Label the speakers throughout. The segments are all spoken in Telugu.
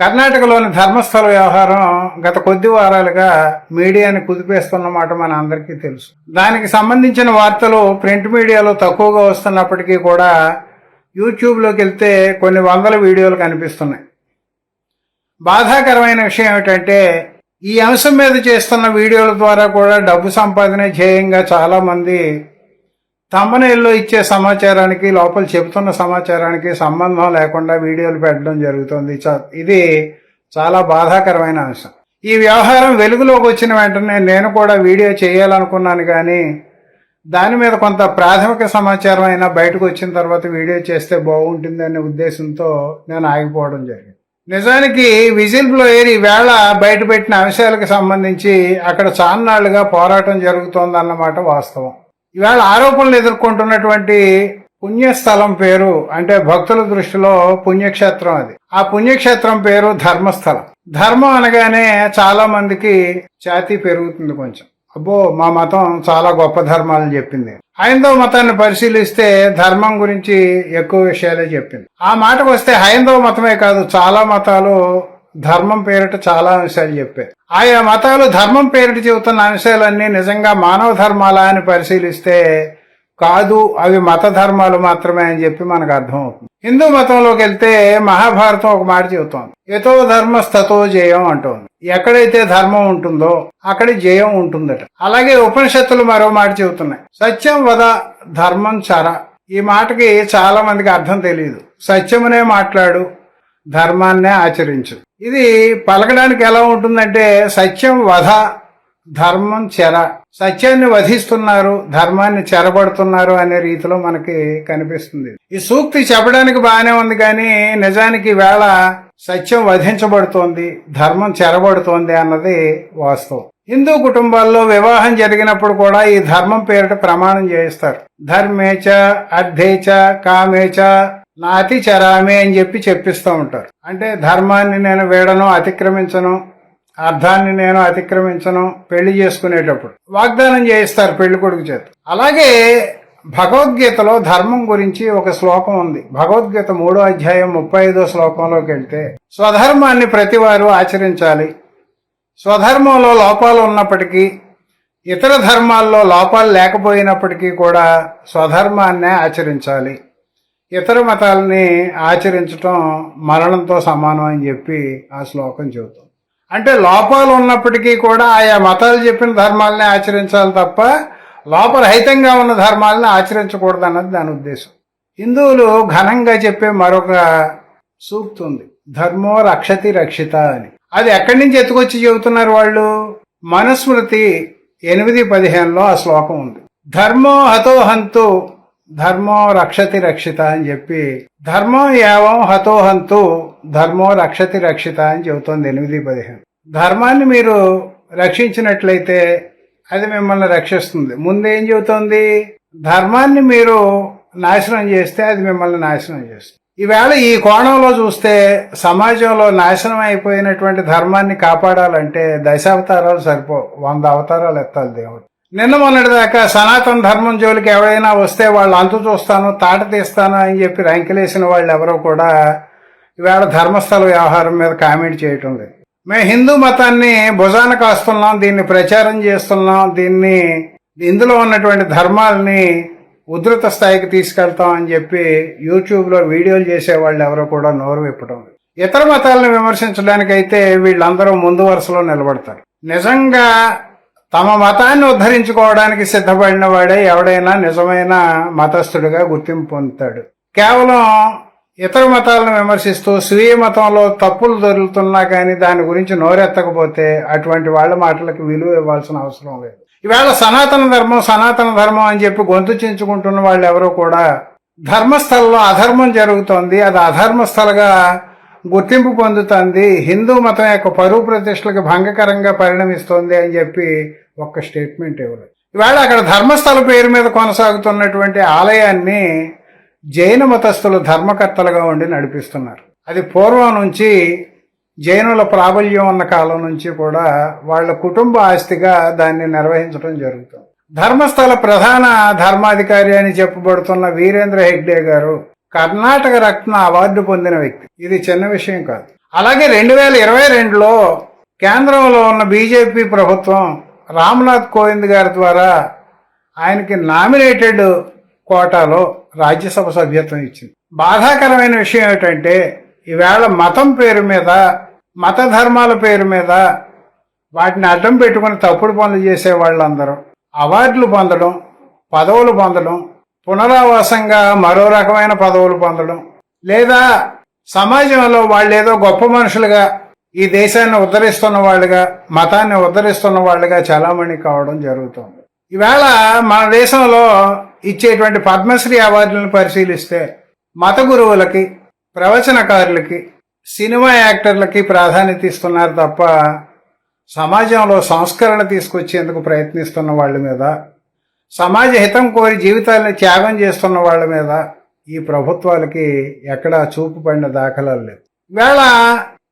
Speaker 1: కర్ణాటకలోని ధర్మస్థల వ్యవహారం గత కొద్ది వారాలుగా మీడియాని కుదిపేస్తున్నమాట మన అందరికీ తెలుసు. దానికి సంబంధించిన వార్తలు ప్రింట్ మీడియాలో తక్కువగా వస్తున్నప్పటికీ కూడా యూట్యూబ్లోకి వెళ్తే కొన్ని వందల వీడియోలు కనిపిస్తున్నాయి. బాధాకరమైన విషయం ఏమిటంటే ఈ అంశం మీద చేస్తున్న వీడియోల ద్వారా కూడా డబ్బు సంపాదన ధ్యేయంగా చాలామంది తమ్మనేల్లో ఇచ్చే సమాచారానికి లోపల చెబుతున్న సమాచారానికి సంబంధం లేకుండా వీడియోలు పెట్టడం జరుగుతుంది. చ- ఇది చాలా బాధాకరమైన అంశం. ఈ వ్యవహారం వెలుగులోకి వచ్చిన వెంటనే నేను కూడా వీడియో చేయాలనుకున్నాను కానీ దాని మీద కొంత ప్రాథమిక సమాచారం అయినా బయటకు వచ్చిన తర్వాత వీడియో చేస్తే బాగుంటుంది అనే ఉద్దేశంతో నేను ఆగిపోవడం జరిగింది. నిజానికి విజిల్ బ్లోయర్ ఈవేళ బయటపెట్టిన అంశాలకు సంబంధించి అక్కడ చాన్నాళ్ళుగా పోరాటం జరుగుతోందన్నమాట వాస్తవం. ఇవాళ ఆరోపణలు ఎదుర్కొంటున్నటువంటి పుణ్యస్థలం పేరు అంటే భక్తుల దృష్టిలో పుణ్యక్షేత్రం అది. ఆ పుణ్యక్షేత్రం పేరు ధర్మస్థలం. ధర్మం అనగానే చాలా మందికి ఛాతీ పెరుగుతుంది కొంచెం. అబ్బో మా మతం చాలా గొప్ప ధర్మాలని చెప్పింది. హైందవ మతాన్ని పరిశీలిస్తే ధర్మం గురించి ఎక్కువ విషయాలే చెప్పింది. ఆ మాటకు వస్తే హైందవ మతమే కాదు చాలా మతాలు ధర్మం పేరిట చాలా విషయాలు చెప్పారు ఆయా మతాలు ధర్మం పేరిట చెబుతున్న అంశాలన్నీ నిజంగా మానవ ధర్మాలా అని పరిశీలిస్తే కాదు అవి మత ధర్మాలు మాత్రమే అని చెప్పి మనకు అర్థమవుతుంది. హిందూ మతంలోకి వెళ్తే మహాభారతం ఒక మాట చెబుతోంది. ఎతో ధర్మస్తతో జయం అంటోంది. ఎక్కడైతే ధర్మం ఉంటుందో అక్కడ జయం ఉంటుందట. అలాగే ఉపనిషత్తులు మరో మాట చెబుతున్నాయి. సత్యం వద ధర్మం చర. ఈ మాటకి చాలా మందికి అర్థం తెలియదు సత్యమునే మాట్లాడు ధర్మాన్నే ఆచరించు. ఇది పలకడానికి ఎలా ఉంటుందంటే సత్యం వధ ధర్మం చెర. సత్యాన్ని వధిస్తున్నారు ధర్మాన్ని చెరబడుతున్నారు అనే రీతిలో మనకి కనిపిస్తుంది. ఈ సూక్తి చెప్పడానికి బాగానే ఉంది కానీ నిజానికి వేళ సత్యం వధించబడుతోంది ధర్మం చెరబడుతోంది అన్నది వాస్తవం. హిందూ కుటుంబాల్లో వివాహం జరిగినప్పుడు కూడా ఈ ధర్మం పేరిట ప్రమాణం చేయిస్తారు. ధర్మేచ అర్ధేచ కామేచ నాతి చరామి అని చెప్పి చెప్పిస్తూ ఉంటారు. అంటే ధర్మాన్ని నేను వీడను అతిక్రమించను అర్థాన్ని నేను అతిక్రమించను పెళ్ళి చేసుకునేటప్పుడు వాగ్దానం చేయిస్తారు పెళ్ళి కొడుకు చేత. అలాగే భగవద్గీతలో ధర్మం గురించి ఒక శ్లోకం ఉంది. భగవద్గీత మూడో అధ్యాయం ముప్పై ఐదో శ్లోకంలోకి వెళ్తే స్వధర్మాన్ని ప్రతివారు ఆచరించాలి. స్వధర్మంలో లోపాలు ఉన్నప్పటికీ ఇతర ధర్మాల్లో లోపాలు లేకపోయినప్పటికీ కూడా స్వధర్మాన్నే ఆచరించాలి. ఇతర మతాలని ఆచరించటం మరణంతో సమానం అని చెప్పి ఆ శ్లోకం చెబుతుంది. అంటే లోపాలు ఉన్నప్పటికీ కూడా ఆయా మతాలు చెప్పిన ధర్మాలని ఆచరించాలి తప్ప లోపరహితంగా ఉన్న ధర్మాలను ఆచరించకూడదు అన్నది దాని ఉద్దేశం. హిందువులు ఘనంగా చెప్పే మరొక సూక్తి ఉంది. ధర్మో రక్షతి రక్షిత అని. అది ఎక్కడి నుంచి ఎత్తుకొచ్చి చెబుతున్నారు వాళ్ళు? మనుస్మృతి ఎనిమిది పదిహేనులో ఆ శ్లోకం ఉంది. ధర్మో హతో హంతు ధర్మో రక్షతి రక్షిత అని చెప్పి ధర్మం ఏవం హతోహంతు ధర్మో రక్షతి రక్షిత అని చెబుతోంది ఎనిమిది పదిహేను. ధర్మాన్ని మీరు రక్షించినట్లయితే అది మిమ్మల్ని రక్షిస్తుంది. ముందేం ఏం చెబుతోంది? ధర్మాన్ని మీరు నాశనం చేస్తే అది మిమ్మల్ని నాశనం చేస్తుంది. ఈవేళ ఈ కోణంలో చూస్తే సమాజంలో నాశనం అయిపోయినటువంటి ధర్మాన్ని కాపాడాలంటే దశావతారాలు సరిపో వంద అవతారాలు ఎత్తాలి దేవుడు. నిన్న మొన్నటి దాకా సనాతన ధర్మం జోలికి ఎవరైనా వస్తే వాళ్ళు అంతు చూస్తాను తాట తీస్తాను అని చెప్పి రంకెలేసిన వాళ్ళు ఎవరో కూడా ఈవేళ ధర్మస్థల వ్యవహారం మీద కామెంట్ చేయటం లేదు మేము హిందూ మతాన్ని భుజాన కాస్తున్నాం దీన్ని ప్రచారం చేస్తున్నాం దీన్ని ఇందులో ఉన్నటువంటి ధర్మాలని ఉధృత స్థాయికి తీసుకెళ్తాం అని చెప్పి యూట్యూబ్లో వీడియోలు చేసే వాళ్ళు ఎవరో కూడా నోరు విప్పడం లేదు. ఇతర మతాలను విమర్శించడానికైతే వీళ్ళందరూ ముందు వరుసలో నిలబడతారు నిజంగా తమ మతాన్ని ఉద్ధరించుకోవడానికి సిద్ధపడిన వాడే ఎవడైనా నిజమైన మతస్థుడిగా గుర్తింపు పొందుతాడు. కేవలం ఇతర మతాలను విమర్శిస్తూ స్వీయ మతంలో తప్పులు దొరుకుతున్నా కానీ దాని గురించి నోరెత్తకపోతే అటువంటి వాళ్ళ మాటలకు విలువ ఇవ్వాల్సిన అవసరం లేదు. ఈవేళ సనాతన ధర్మం సనాతన ధర్మం అని చెప్పి గొంతు చించుకుంటున్న వాళ్ళు ఎవరో కూడా ధర్మస్థలంలో అధర్మం జరుగుతోంది. అది అధర్మస్థలగా గుర్తింపు పొందుతుంది. హిందూ మతం యొక్క పరువు ప్రతిష్టలకు భంగకరంగా పరిణమిస్తోంది అని చెప్పి ఒక్క స్టేట్మెంట్ ఇవ్వలేదు. ఇవాళ అక్కడ ధర్మస్థల పేరు మీద కొనసాగుతున్నటువంటి ఆలయాన్ని జైన మతస్థులు ధర్మకర్తలుగా ఉండి నడిపిస్తున్నారు. అది పూర్వం నుంచి జైనుల ప్రాబల్యం ఉన్న కాలం నుంచి కూడా వాళ్ళ కుటుంబ ఆస్తిగా దాన్ని నిర్వహించడం జరుగుతుంది. ధర్మస్థల ప్రధాన ధర్మాధికారి అని చెప్పబడుతున్న వీరేంద్ర హెగ్డే గారు కర్ణాటక రత్న అవార్డు పొందిన వ్యక్తి. ఇది చిన్న విషయం కాదు. అలాగే రెండు వేల ఇరవై రెండులో కేంద్రంలో ఉన్న బీజేపీ ప్రభుత్వం రామ్నాథ్ కోవింద్ గారి ద్వారా ఆయనకి నామినేటెడ్ కోటాలో రాజ్యసభ సభ్యత్వం ఇచ్చింది. బాధాకరమైన విషయం ఏమిటంటే ఈవేళ మతం పేరు మీద మత ధర్మాల పేరు మీద వాటిని అడ్డం పెట్టుకుని తప్పుడు పనులు చేసే వాళ్ళందరూ అవార్డులు పొందడం పదవులు పొందడం పునరావాసంగా మరో రకమైన పదవులు పొందడం లేదా సమాజంలో వాళ్ళు ఏదో గొప్ప మనుషులుగా ఈ దేశాన్ని ఉద్ధరిస్తున్న వాళ్ళుగా మతాన్ని ఉద్ధరిస్తున్న వాళ్ళుగా చలామణి కావడం జరుగుతుంది. ఈవేళ మన దేశంలో ఇచ్చేటువంటి పద్మశ్రీ అవార్డులను పరిశీలిస్తే మత గురువులకి ప్రవచనకారులకి సినిమా యాక్టర్లకి ప్రాధాన్యత ఇస్తున్నారు తప్ప సమాజంలో సంస్కరణ తీసుకొచ్చేందుకు ప్రయత్నిస్తున్న వాళ్ళ మీద సమాజ హితం కోరి జీవితాలను త్యాగం చేస్తున్న వాళ్ళ మీద ఈ ప్రభుత్వాలకి ఎక్కడా చూపు పడిన దాఖలాలు లేవు. వేళ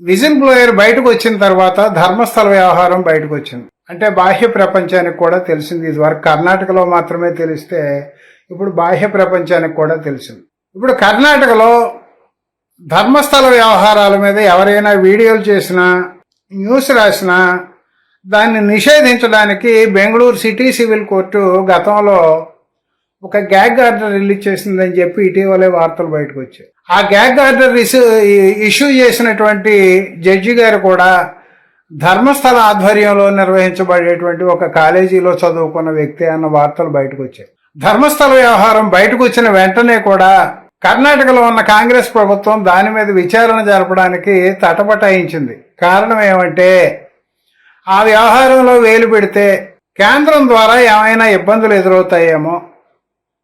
Speaker 1: విజిల్ బ్లోయర్ బయటకు వచ్చిన తర్వాత ధర్మస్థల వ్యవహారం బయటకు వచ్చింది. అంటే బాహ్య ప్రపంచానికి కూడా తెలిసింది ఇదివరకు కర్ణాటకలో మాత్రమే తెలిస్తే ఇప్పుడు బాహ్య ప్రపంచానికి కూడా తెలిసింది. ఇప్పుడు కర్ణాటకలో ధర్మస్థల వ్యవహారాల మీద ఎవరైనా వీడియోలు చేసినా న్యూస్ రాసినా దాన్ని నిషేధించడానికి బెంగళూరు సిటీ సివిల్ కోర్టు గతంలో ఒక గ్యాగ్ ఆర్డర్ రిలీజ్ చేసిందని చెప్పి ఇటీవలే వార్తలు బయటకు వచ్చాయి. ఆ గ్యాగ్ ఆర్డర్ ఇష్యూ ఇష్యూ చేసినటువంటి జడ్జి గారు కూడా ధర్మస్థల ఆధ్వర్యంలో నిర్వహించబడేటువంటి ఒక కాలేజీలో చదువుకున్న వ్యక్తి అన్న వార్తలు బయటకు వచ్చాయి. ధర్మస్థల వ్యవహారం బయటకు వచ్చిన వెంటనే కూడా కర్ణాటకలో ఉన్న కాంగ్రెస్ ప్రభుత్వం దాని మీద విచారణ జరపడానికి తటపటాయించింది. కారణం ఏమంటే ఆ వ్యవహారంలో వేలు పెడితే కేంద్రం ద్వారా ఏమైనా ఇబ్బందులు ఎదురవుతాయేమో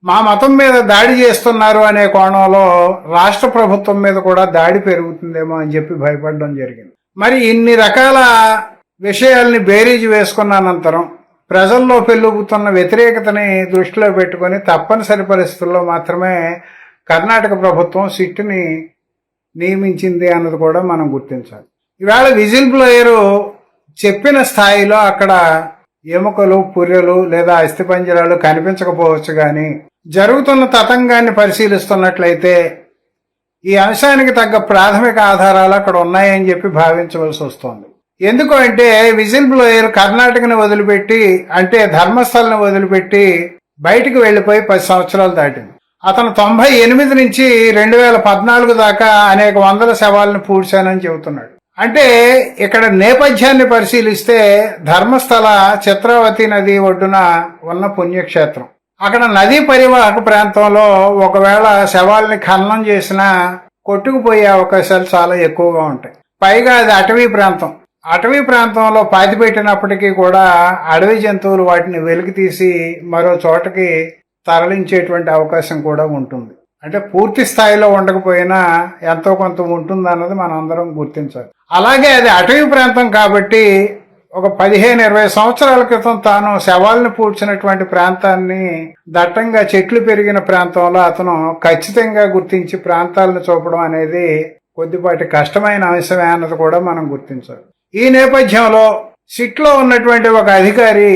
Speaker 1: మా మతం మీద దాడి చేస్తున్నారు అనే కోణంలో రాష్ట్ర ప్రభుత్వం మీద కూడా దాడి పెరుగుతుందేమో అని చెప్పి భయపడడం జరిగింది. మరి ఇన్ని రకాల విషయాల్ని బేరీజు వేసుకున్న అనంతరం ప్రజల్లో పెళ్ళుగుతున్న వ్యతిరేకతని దృష్టిలో పెట్టుకొని తప్పనిసరి పరిస్థితుల్లో మాత్రమే కర్ణాటక ప్రభుత్వం సిట్టుని నియమించింది అన్నది కూడా మనం గుర్తించాలి. ఈవేళ విజిల్ బ్లోయరు చెప్పిన స్థాయిలో అక్కడ ఎముకలు పుర్రెలు లేదా అస్థిపంజరాలు కనిపించకపోవచ్చు కానీ జరుగుతున్న తతంగాన్ని పరిశీలిస్తున్నట్లయితే ఈ అంశానికి తగ్గ ప్రాథమిక ఆధారాలు అక్కడ ఉన్నాయని చెప్పి భావించవలసి వస్తోంది. ఎందుకు అంటే విజిల్ బ్లోయర్ కర్ణాటకని వదిలిపెట్టి అంటే ధర్మస్థలని వదిలిపెట్టి బయటికి వెళ్ళిపోయి పది సంవత్సరాలు దాటింది. అతను తొంభై ఎనిమిది నుంచి రెండు వేల పద్నాలుగు దాకా అనేక వందల శవాలను పూడ్చానని చెబుతున్నాడు. అంటే ఇక్కడ నేపథ్యాన్ని పరిశీలిస్తే ధర్మస్థల చిత్రావతి నది ఒడ్డున ఉన్న పుణ్యక్షేత్రం. అక్కడ నదీ పరివాహక ప్రాంతంలో ఒకవేళ శవాల్ని ఖననం చేసినా కొట్టుకుపోయే అవకాశాలు చాలా ఎక్కువగా ఉంటాయి. పైగా అది అటవీ ప్రాంతం. అటవీ ప్రాంతంలో పాతి పెట్టినప్పటికీ కూడా అడవి జంతువులు వాటిని వెలికి తీసి మరో చోటకి తరలించేటువంటి అవకాశం కూడా ఉంటుంది. అంటే పూర్తి స్థాయిలో ఉండకపోయినా ఎంతో కొంత ఉంటుంది అన్నది మనం అందరం గుర్తించాలి. అలాగే అది అటవీ ప్రాంతం కాబట్టి ఒక పదిహేను ఇరవై సంవత్సరాల క్రితం తాను శవాలను పూడ్చినటువంటి ప్రాంతాన్ని దట్టంగా చెట్లు పెరిగిన ప్రాంతంలో అతను ఖచ్చితంగా గుర్తించి ప్రాంతాలను చూపడం అనేది కొద్దిపాటి కష్టమైన అంశమే అన్నది కూడా మనం గుర్తించాలి. ఈ నేపథ్యంలో సిట్లో ఉన్నటువంటి ఒక అధికారి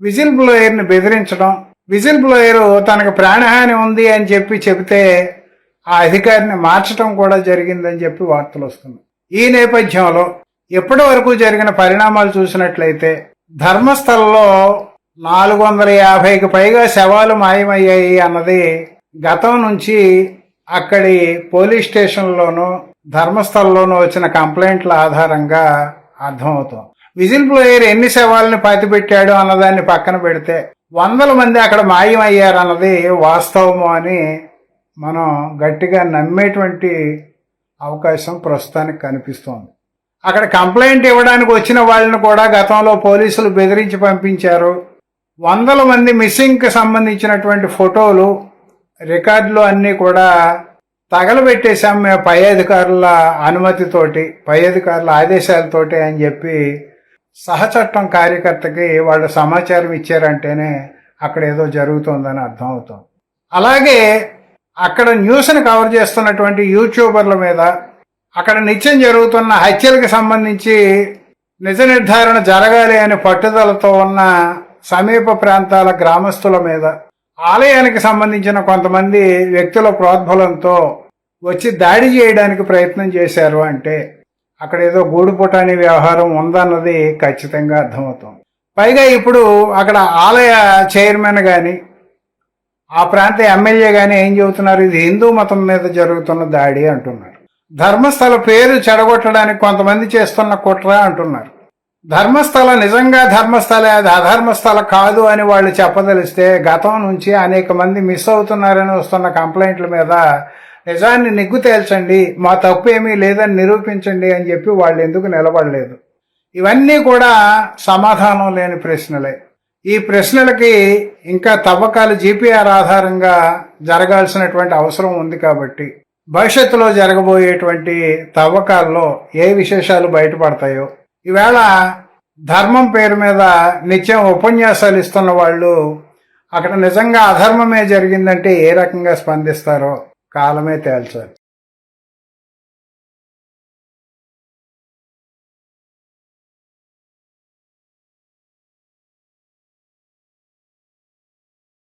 Speaker 1: విజిల్ బ్లోయర్ని బెదిరించడం విజిల్ బ్లోయర్ తనకు ప్రాణహాని ఉంది అని చెప్పి చెబితే ఆ అధికారిని మార్చడం కూడా జరిగిందని చెప్పి వార్తలు వస్తున్నాయి. ఈ నేపథ్యంలో ఇప్పటి వరకు జరిగిన పరిణామాలు చూసినట్లయితే ధర్మస్థలంలో నాలుగు వందల యాభైకి పైగా శవాలు మాయమయ్యాయి అన్నది గతం నుంచి అక్కడి పోలీస్ స్టేషన్లోనూ ధర్మస్థలంలోనూ వచ్చిన కంప్లైంట్ల ఆధారంగా అర్థమవుతుంది. విజిల్ బ్లోయర్ ఎన్ని శవాలను పాతిపెట్టాడు అన్నదాన్ని పక్కన పెడితే వందల మంది అక్కడ మాయమయ్యారు అన్నది వాస్తవము అని మనం గట్టిగా నమ్మేటువంటి అవకాశం ప్రస్తుతానికి కనిపిస్తోంది. అక్కడ కంప్లైంట్ ఇవ్వడానికి వచ్చిన వాళ్ళని కూడా గతంలో పోలీసులు బెదిరించి పంపించారు. వందల మంది మిస్సింగ్కి సంబంధించినటువంటి ఫోటోలు రికార్డులు అన్నీ కూడా తగలబెట్టేశాం మేము పై అధికారుల అనుమతితోటి పై అధికారుల ఆదేశాలతోటి అని చెప్పి సహచట్టం కార్యకర్తకి వాళ్ళు సమాచారం ఇచ్చారంటేనే అక్కడ ఏదో జరుగుతోందని అర్థం అవుతుంది అలాగే అక్కడ న్యూస్ని కవర్ చేస్తున్నటువంటి యూట్యూబర్ల మీద అక్కడ నిత్యం జరుగుతున్న హత్యలకు సంబంధించి నిజ నిర్ధారణ జరగాలి అనే పట్టుదలతో ఉన్న సమీప ప్రాంతాల గ్రామస్తుల మీద ఆలయానికి సంబంధించిన కొంతమంది వ్యక్తుల ప్రోద్బలంతో వచ్చి దాడి చేయడానికి ప్రయత్నం చేశారు అంటే అక్కడ ఏదో గూడుపుటాని వ్యవహారం ఉందన్నది ఖచ్చితంగా అర్థమవుతుంది. పైగా ఇప్పుడు అక్కడ ఆలయ చైర్మన్ కానీ ఆ ప్రాంత ఎమ్మెల్యే కానీ ఏం చెబుతున్నారు? ఇది హిందూ మతం మీద జరుగుతున్న దాడి అంటున్నారు. ధర్మస్థల పేరు చెడగొట్టడానికి కొంతమంది చేస్తున్న కుట్ర అంటున్నారు. ధర్మస్థల నిజంగా ధర్మస్థలే అది అధర్మస్థల కాదు అని వాళ్ళు చెప్పదలిస్తే గతం నుంచి అనేక మంది మిస్ అవుతున్నారని వస్తున్న కంప్లైంట్ల మీద నిజాన్ని నిగ్గు తేల్చండి మా తప్పు ఏమీ లేదని నిరూపించండి అని చెప్పి వాళ్ళు ఎందుకు నిలబడలేదు? ఇవన్నీ కూడా సమాధానం లేని ప్రశ్నలే. ఈ ప్రశ్నలకి ఇంకా తవ్వకాలు జీపీఆర్ ఆధారంగా జరగాల్సినటువంటి అవసరం ఉంది కాబట్టి భవిష్యత్తులో జరగబోయేటువంటి తవ్వకాల్లో ఏ విశేషాలు బయటపడతాయో? ఈవేళ ధర్మం పేరు మీద నిత్యం ఉపన్యాసాలు ఇస్తున్న వాళ్ళు అక్కడ నిజంగా అధర్మమే జరిగిందంటే ఏ రకంగా స్పందిస్తారో కాలమే తేల్చాలి.